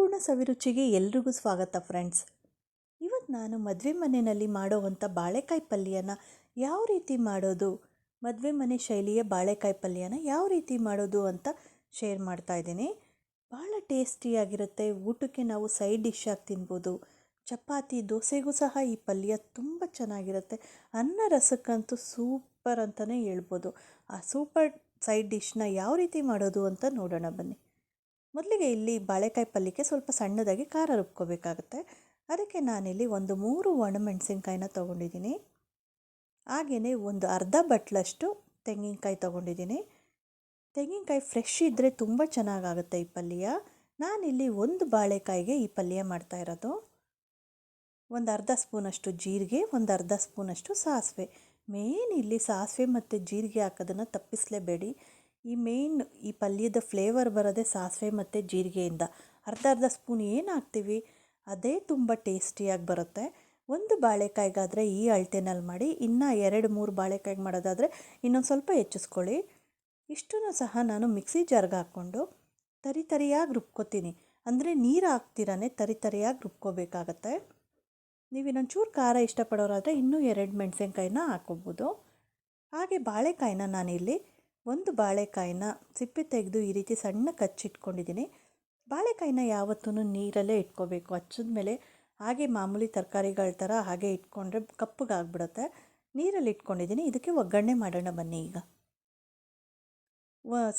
ಅನ್ನಪೂರ್ಣ ಸವಿರುಚಿಗೆ ಎಲ್ರಿಗೂ ಸ್ವಾಗತ ಫ್ರೆಂಡ್ಸ್. ಇವತ್ತು ನಾನು ಮದುವೆ ಮನೆಯಲ್ಲಿ ಮಾಡೋವಂಥ ಬಾಳೆಕಾಯಿ ಪಲ್ಯನ ಯಾವ ರೀತಿ ಮಾಡೋದು, ಮದುವೆ ಮನೆ ಶೈಲಿಯ ಬಾಳೆಕಾಯಿ ಪಲ್ಯನ ಯಾವ ರೀತಿ ಮಾಡೋದು ಅಂತ ಶೇರ್ ಮಾಡ್ತಾ ಇದ್ದೀನಿ. ಭಾಳ ಟೇಸ್ಟಿಯಾಗಿರುತ್ತೆ ಊಟಕ್ಕೆ ನಾವು ಸೈಡ್ ಡಿಶ್ ಆಗಿ ತಿನ್ಬೋದು. ಚಪಾತಿ, ದೋಸೆಗೂ ಸಹ ಈ ಪಲ್ಯ ತುಂಬ ಚೆನ್ನಾಗಿರುತ್ತೆ. ಅನ್ನ ರಸಕ್ಕಂತೂ ಸೂಪರ್ ಅಂತಲೇ ಹೇಳ್ಬೋದು. ಆ ಸೂಪರ್ ಸೈಡ್ ಡಿಶ್ನ ಯಾವ ರೀತಿ ಮಾಡೋದು ಅಂತ ನೋಡೋಣ ಬನ್ನಿ. ಮೊದಲಿಗೆ ಇಲ್ಲಿ ಬಾಳೆಕಾಯಿ ಪಲ್ಯಕ್ಕೆ ಸ್ವಲ್ಪ ಸಣ್ಣದಾಗಿ ಖಾರ ರುಬ್ಕೋಬೇಕಾಗುತ್ತೆ. ಅದಕ್ಕೆ ನಾನಿಲ್ಲಿ ಒಂದು ಮೂರು ಒಣಮೆಣಸಿನ್ಕಾಯಿನ ತೊಗೊಂಡಿದ್ದೀನಿ. ಹಾಗೆಯೇ ಒಂದು ಅರ್ಧ ಬಟ್ಲಷ್ಟು ತೆಂಗಿನಕಾಯಿ ತೊಗೊಂಡಿದ್ದೀನಿ. ತೆಂಗಿನಕಾಯಿ ಫ್ರೆಶ್ ಇದ್ದರೆ ತುಂಬ ಚೆನ್ನಾಗಾಗುತ್ತೆ ಈ ಪಲ್ಯ. ನಾನಿಲ್ಲಿ ಒಂದು ಬಾಳೆಕಾಯಿಗೆ ಈ ಪಲ್ಯ ಮಾಡ್ತಾ ಇರೋದು. ಒಂದು ಅರ್ಧ ಸ್ಪೂನಷ್ಟು ಜೀರಿಗೆ, ಒಂದು ಅರ್ಧ ಸ್ಪೂನಷ್ಟು ಸಾಸಿವೆ. ಮೇನ್ ಇಲ್ಲಿ ಸಾಸಿವೆ ಮತ್ತು ಜೀರಿಗೆ ಹಾಕೋದನ್ನು ತಪ್ಪಿಸಲೇಬೇಡಿ. ಈ ಮೇನ್ ಈ ಪಲ್ಯದ ಫ್ಲೇವರ್ ಬರೋದೇ ಸಾಸಿವೆ ಮತ್ತು ಜೀರಿಗೆಯಿಂದ. ಅರ್ಧ ಅರ್ಧ ಸ್ಪೂನ್ ಏನು ಹಾಕ್ತೀವಿ ಅದೇ ತುಂಬ ಟೇಸ್ಟಿಯಾಗಿ ಬರುತ್ತೆ. ಒಂದು ಬಾಳೆಕಾಯಿಗಾದರೆ ಈ ಅಳತೆನಲ್ಲಿ ಮಾಡಿ, ಇನ್ನು ಎರಡು ಮೂರು ಬಾಳೆಕಾಯಿಗೆ ಮಾಡೋದಾದರೆ ಇನ್ನೊಂದು ಸ್ವಲ್ಪ ಹೆಚ್ಚಿಸ್ಕೊಳ್ಳಿ. ಇಷ್ಟನ್ನು ಸಹ ನಾನು ಮಿಕ್ಸಿ ಜಾರ್ಗೆ ಹಾಕ್ಕೊಂಡು ತರಿ ತರಿಯಾಗಿ ರುಬ್ಕೋತೀನಿ. ಅಂದರೆ ನೀರು ಹಾಕ್ತಿರಾನೆ ತರಿ ತರಿಯಾಗಿ ರುಬ್ಕೋಬೇಕಾಗತ್ತೆ. ನೀವು ಇನ್ನೊಂಚೂರು ಖಾರ ಇಷ್ಟಪಡೋರಾದರೆ ಇನ್ನೂ ಎರಡು ಮೆಣಸಿನ್ಕಾಯಿನ ಹಾಕ್ಕೋಬೋದು. ಹಾಗೆ ಬಾಳೆಕಾಯಿನ ನಾನಿಲ್ಲಿ ಒಂದು ಬಾಳೆಕಾಯಿನ ಸಿಪ್ಪೆ ತೆಗೆದು ಈ ರೀತಿ ಸಣ್ಣ ಕಚ್ಚಿಟ್ಕೊಂಡಿದ್ದೀನಿ. ಬಾಳೆಕಾಯಿನ ಯಾವತ್ತೂ ನೀರಲ್ಲೇ ಇಟ್ಕೋಬೇಕು. ಹಚ್ಚಿದ ಮೇಲೆ ಹಾಗೆ ಮಾಮೂಲಿ ತರಕಾರಿಗಳ ಥರ ಹಾಗೆ ಇಟ್ಕೊಂಡ್ರೆ ಕಪ್ಪಗಾಗ್ಬಿಡುತ್ತೆ. ನೀರಲ್ಲಿ ಇಟ್ಕೊಂಡಿದ್ದೀನಿ. ಇದಕ್ಕೆ ಒಗ್ಗರಣೆ ಮಾಡೋಣ ಬನ್ನಿ ಈಗ.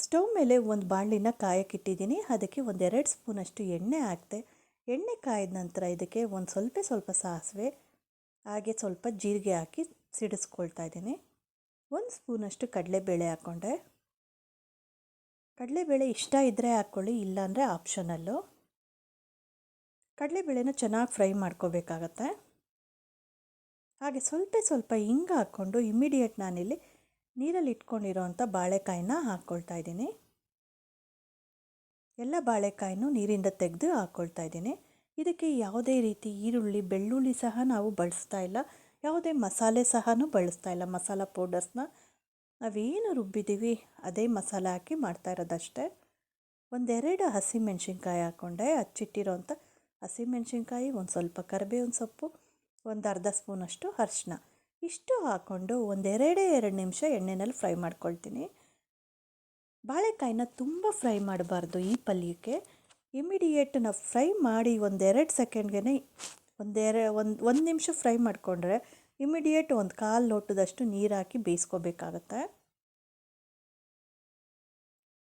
ಸ್ಟವ್ ಮೇಲೆ ಒಂದು ಬಾಣಲಿನ ಕಾಯಕ್ಕಿಟ್ಟಿದ್ದೀನಿ. ಅದಕ್ಕೆ ಒಂದೆರಡು ಸ್ಪೂನಷ್ಟು ಎಣ್ಣೆ ಹಾಕ್ತೆ. ಎಣ್ಣೆ ಕಾಯ್ದ ನಂತರ ಇದಕ್ಕೆ ಒಂದು ಸ್ವಲ್ಪ ಸ್ವಲ್ಪ ಸಾಸಿವೆ, ಹಾಗೆ ಸ್ವಲ್ಪ ಜೀರಿಗೆ ಹಾಕಿ ಸಿಡಿಸ್ಕೊಳ್ತಾ ಇದ್ದೀನಿ. ಒಂದು ಸ್ಪೂನಷ್ಟು ಕಡಲೆಬೇಳೆ ಹಾಕ್ಕೊಂಡೆ. ಕಡಲೆಬೇಳೆ ಇಷ್ಟ ಇದ್ದರೆ ಹಾಕ್ಕೊಳ್ಳಿ, ಇಲ್ಲಾಂದರೆ ಆಪ್ಷನಲ್ಲು. ಕಡಲೆಬೇಳೆನ ಚೆನ್ನಾಗಿ ಫ್ರೈ ಮಾಡ್ಕೋಬೇಕಾಗತ್ತೆ. ಹಾಗೆ ಸ್ವಲ್ಪ ಸ್ವಲ್ಪ ಹಿಂಗೆ ಹಾಕ್ಕೊಂಡು ಇಮ್ಮಿಡಿಯೇಟ್ ನಾನಿಲ್ಲಿ ನೀರಲ್ಲಿ ಇಟ್ಕೊಂಡಿರೋವಂಥ ಬಾಳೆಕಾಯಿನ ಹಾಕ್ಕೊಳ್ತಾ ಇದ್ದೀನಿ. ಎಲ್ಲ ಬಾಳೆಕಾಯಿನೂ ನೀರಿಂದ ತೆಗೆದು ಹಾಕ್ಕೊಳ್ತಾ ಇದ್ದೀನಿ. ಇದಕ್ಕೆ ಯಾವುದೇ ರೀತಿ ಈರುಳ್ಳಿ, ಬೆಳ್ಳುಳ್ಳಿ ಸಹ ನಾವು ಬಳಸ್ತಾ ಇಲ್ಲ. ಯಾವುದೇ ಮಸಾಲೆ ಸಹ ಬಳಸ್ತಾ ಇಲ್ಲ. ಮಸಾಲ ಪೌಡರ್ಸ್ನ ನಾವೇನು ರುಬ್ಬಿದ್ದೀವಿ, ಅದೇ ಮಸಾಲೆ ಹಾಕಿ ಮಾಡ್ತಾ ಇರೋದಷ್ಟೇ. ಒಂದೆರಡು ಹಸಿಮೆಣ್ಸಿನ್ಕಾಯಿ ಹಾಕ್ಕೊಂಡೆ ಹಚ್ಚಿಟ್ಟಿರೋಂಥ ಹಸಿಮೆಣ್ಸಿನ್ಕಾಯಿ, ಒಂದು ಸ್ವಲ್ಪ ಕರಿಬೇವಿನ ಸೊಪ್ಪು, ಒಂದು ಅರ್ಧ ಸ್ಪೂನಷ್ಟು ಅರಿಶಿನ ಇಷ್ಟು ಹಾಕ್ಕೊಂಡು ಒಂದೆರಡೇ ಎರಡು ನಿಮಿಷ ಎಣ್ಣೆನಲ್ಲಿ ಫ್ರೈ ಮಾಡ್ಕೊಳ್ತೀನಿ. ಬಾಳೆಕಾಯಿನ ತುಂಬ ಫ್ರೈ ಮಾಡಬಾರ್ದು ಈ ಪಲ್ಯಕ್ಕೆ. ಇಮಿಡಿಯೇಟ್ ನಾವು ಫ್ರೈ ಮಾಡಿ ಒಂದೆರಡು ಸೆಕೆಂಡ್ಗೆ ಒಂದೆರ ಒಂದು ಒಂದು ನಿಮಿಷ ಫ್ರೈ ಮಾಡಿಕೊಂಡ್ರೆ ಇಮಿಡಿಯೇಟ್ ಒಂದು ಕಾಲು ಲೋಟದಷ್ಟು ನೀರು ಹಾಕಿ ಬೇಯಿಸ್ಕೋಬೇಕಾಗತ್ತೆ.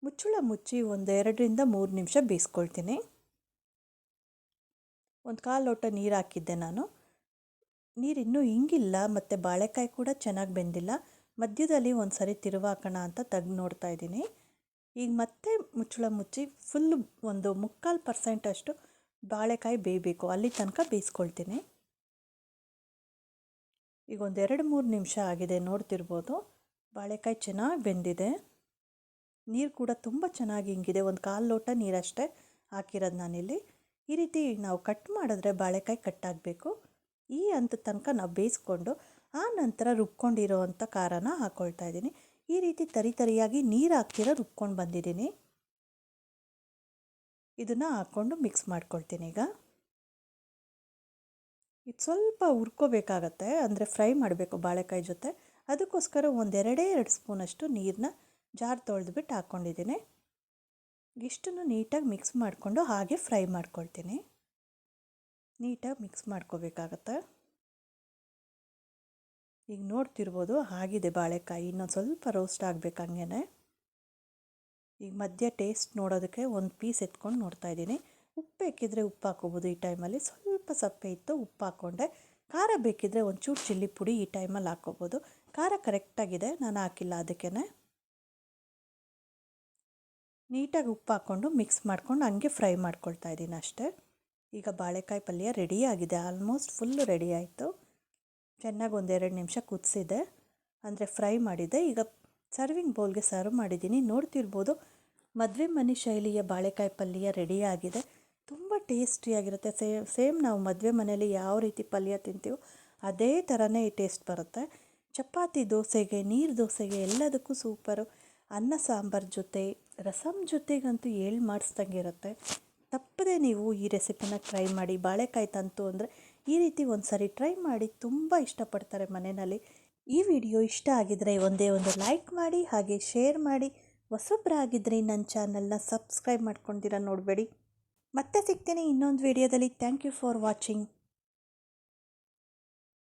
ಮುಚ್ಚಳ ಮುಚ್ಚಿ ಒಂದೆರಡರಿಂದ ಮೂರು ನಿಮಿಷ ಬೇಯಿಸ್ಕೊಳ್ತೀನಿ. ಒಂದು ಕಾಲು ಲೋಟ ನೀರು ಹಾಕಿದ್ದೆ ನಾನು. ನೀರು ಇನ್ನೂ ಹಿಂಗಿಲ್ಲ ಮತ್ತು ಬಾಳೆಕಾಯಿ ಕೂಡ ಚೆನ್ನಾಗಿ ಬೆಂದಿಲ್ಲ. ಮಧ್ಯದಲ್ಲಿ ಒಂದು ಸರಿ ತಿರುವಾಕೋಣ ಅಂತ ತೆಗ್ದು ನೋಡ್ತಾ ಇದ್ದೀನಿ. ಈಗ ಮತ್ತೆ ಮುಚ್ಚಳ ಮುಚ್ಚಿ ಫುಲ್ ಒಂದು ಮುಕ್ಕಾಲು ಪರ್ಸೆಂಟಷ್ಟು ಬಾಳೆಕಾಯಿ ಬೇಯಬೇಕು. ಅಲ್ಲಿ ತನಕ ಬೇಯಿಸ್ಕೊಳ್ತೀನಿ. ಈಗ ಒಂದು ಎರಡು ಮೂರು ನಿಮಿಷ ಆಗಿದೆ, ನೋಡ್ತಿರ್ಬೋದು. ಬಾಳೆಕಾಯಿ ಚೆನ್ನಾಗಿ ಬೆಂದಿದೆ. ನೀರು ಕೂಡ ತುಂಬ ಚೆನ್ನಾಗಿ ಹಿಂಗಿದೆ. ಒಂದು ಕಾಲು ಲೋಟ ನೀರಷ್ಟೇ ಹಾಕಿರೋದು ನಾನಿಲ್ಲಿ. ಈ ರೀತಿ ನಾವು ಕಟ್ ಮಾಡಿದ್ರೆ ಬಾಳೆಕಾಯಿ ಕಟ್ಟಾಗಬೇಕು ಈ ಹಂತ ತನಕ ನಾವು ಬೇಯಿಸ್ಕೊಂಡು, ಆ ನಂತರ ರುಬ್ಕೊಂಡಿರೋ ಅಂಥ ಖಾರನ ಹಾಕ್ಕೊಳ್ತಾ ಇದ್ದೀನಿ. ಈ ರೀತಿ ತರಿ ತರಿಯಾಗಿ ನೀರು ಹಾಕ್ತಿರೋ ರುಬ್ಕೊಂಡು ಬಂದಿದ್ದೀನಿ. ಇದನ್ನು ಹಾಕ್ಕೊಂಡು ಮಿಕ್ಸ್ ಮಾಡ್ಕೊಳ್ತೀನಿ ಈಗ. ಇದು ಸ್ವಲ್ಪ ಹುರ್ಕೋಬೇಕಾಗತ್ತೆ, ಅಂದರೆ ಫ್ರೈ ಮಾಡಬೇಕು ಬಾಳೆಕಾಯಿ ಜೊತೆ. ಅದಕ್ಕೋಸ್ಕರ ಒಂದೆರಡೇ ಎರಡು ಸ್ಪೂನಷ್ಟು ನೀರನ್ನ ಜಾರ್ ತೊಳೆದ್ಬಿಟ್ಟು ಹಾಕ್ಕೊಂಡಿದ್ದೀನಿ ಇಷ್ಟನ್ನು ನೀಟಾಗಿ ಮಿಕ್ಸ್ ಮಾಡಿಕೊಂಡು ಹಾಗೆ ಫ್ರೈ ಮಾಡ್ಕೊಳ್ತೀನಿ. ನೀಟಾಗಿ ಮಿಕ್ಸ್ ಮಾಡ್ಕೋಬೇಕಾಗತ್ತೆ. ಈಗ ನೋಡ್ತಿರ್ಬೋದು, ಆಗಿದೆ ಬಾಳೆಕಾಯಿ, ಇನ್ನೊಂದು ಸ್ವಲ್ಪ ರೋಸ್ಟ್ ಆಗಬೇಕು ಈಗ ಮಧ್ಯ ಟೇಸ್ಟ್ ನೋಡೋದಕ್ಕೆ ಒಂದು ಪೀಸ್ ಎತ್ಕೊಂಡು ನೋಡ್ತಾ ಇದ್ದೀನಿ. ಉಪ್ಪು ಬೇಕಿದ್ರೆ ಉಪ್ಪು ಹಾಕೋಬೋದು ಈ ಟೈಮಲ್ಲಿ. ಸ್ವಲ್ಪ ಸಪ್ಪೆ ಇತ್ತು, ಉಪ್ಪು ಹಾಕ್ಕೊಂಡೆ. ಖಾರ ಬೇಕಿದ್ರೆ ಒಂಚೂರು ಚಿಲ್ಲಿ ಪುಡಿ ಈ ಟೈಮಲ್ಲಿ ಹಾಕ್ಕೋಬೋದು. ಖಾರ ಕರೆಕ್ಟಾಗಿದೆ, ನಾನು ಹಾಕಿಲ್ಲ ಅದಕ್ಕೇ ನೀಟಾಗಿ ಉಪ್ಪು ಹಾಕ್ಕೊಂಡು ಮಿಕ್ಸ್ ಮಾಡ್ಕೊಂಡು ಹಂಗೆ ಫ್ರೈ ಮಾಡ್ಕೊಳ್ತಾ ಇದ್ದೀನಿ ಅಷ್ಟೇ. ಈಗ ಬಾಳೆಕಾಯಿ ಪಲ್ಯ ರೆಡಿ ಆಗಿದೆ, ಆಲ್ಮೋಸ್ಟ್ ಫುಲ್ಲು ರೆಡಿ ಆಯಿತು. ಚೆನ್ನಾಗಿ ಒಂದೆರಡು ನಿಮಿಷ ಕುದಿಸಿದೆ. ಅಂದರೆ ಫ್ರೈ ಮಾಡಿದೆ. ಈಗ ಸರ್ವಿಂಗ್ ಬೌಲ್ಗೆ ಸರ್ವ್ ಮಾಡಿದ್ದೀನಿ. ನೋಡ್ತಿರ್ಬೋದು ಮದುವೆ ಮನೆ ಶೈಲಿಯ ಬಾಳೆಕಾಯಿ ಪಲ್ಯ ರೆಡಿಯಾಗಿದೆ ತುಂಬ ಟೇಸ್ಟಿಯಾಗಿರುತ್ತೆ ಸೇಮ್ ಸೇಮ್ ನಾವು ಮದುವೆ ಮನೆಯಲ್ಲಿ ಯಾವ ರೀತಿ ಪಲ್ಯ ತಿಂತೀವೋ ಅದೇ ಥರನೇ ಈ ಟೇಸ್ಟ್ ಬರುತ್ತೆ. ಚಪಾತಿ ದೋಸೆಗೆ, ನೀರು ದೋಸೆಗೆ ಎಲ್ಲದಕ್ಕೂ ಸೂಪರು ಅನ್ನ, ಸಾಂಬಾರ್ ಜೊತೆ ರಸಮ್ ಜೊತೆಗಂತೂ ಹೇಳಿ ಮಾಡಿಸ್ದಂಗೆ ಇರುತ್ತೆ. ತಪ್ಪದೆ ನೀವು ಈ ರೆಸಿಪಿನ ಟ್ರೈ ಮಾಡಿ, ಬಾಳೆಕಾಯಿ ತಂತು ಅಂದರೆ ಈ ರೀತಿ ಒಂದು ಸರಿ ಟ್ರೈ ಮಾಡಿ ತುಂಬ ಇಷ್ಟಪಡ್ತಾರೆ ಮನೆಯಲ್ಲಿ. ಈ ವಿಡಿಯೋ ಇಷ್ಟ ಆಗಿದರೆ ಒಂದೇ ಒಂದು ಲೈಕ್ ಮಾಡಿ, ಹಾಗೆ ಶೇರ್ ಮಾಡಿ. ಹೊಸೊಬ್ಬರಾಗಿದ್ದರೆ ನನ್ನ ಚಾನಲ್ನ ಸಬ್ಸ್ಕ್ರೈಬ್ ಮಾಡ್ಕೊಂಡಿರ ನೋಡಬೇಡಿ. ಮತ್ತೆ ಸಿಗ್ತೀನಿ ಇನ್ನೊಂದು ವೀಡಿಯೋದಲ್ಲಿ. Thank you for watching